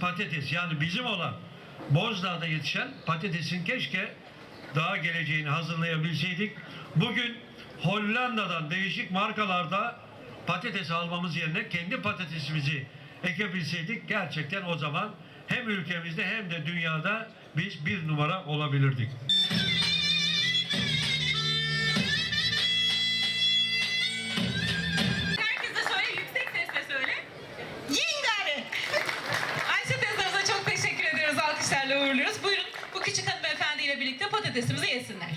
patates yani bizim olan Bozdağ'da yetişen patatesin keşke daha geleceğini hazırlayabilseydik. Bugün Hollanda'dan değişik markalarda patates almamız yerine kendi patatesimizi ekebilseydik gerçekten o zaman hem ülkemizde hem de dünyada biz bir numara olabilirdik. oluşturuluyoruz. Buyurun bu küçük hanımefendiyle birlikte patatesimizi yesinler.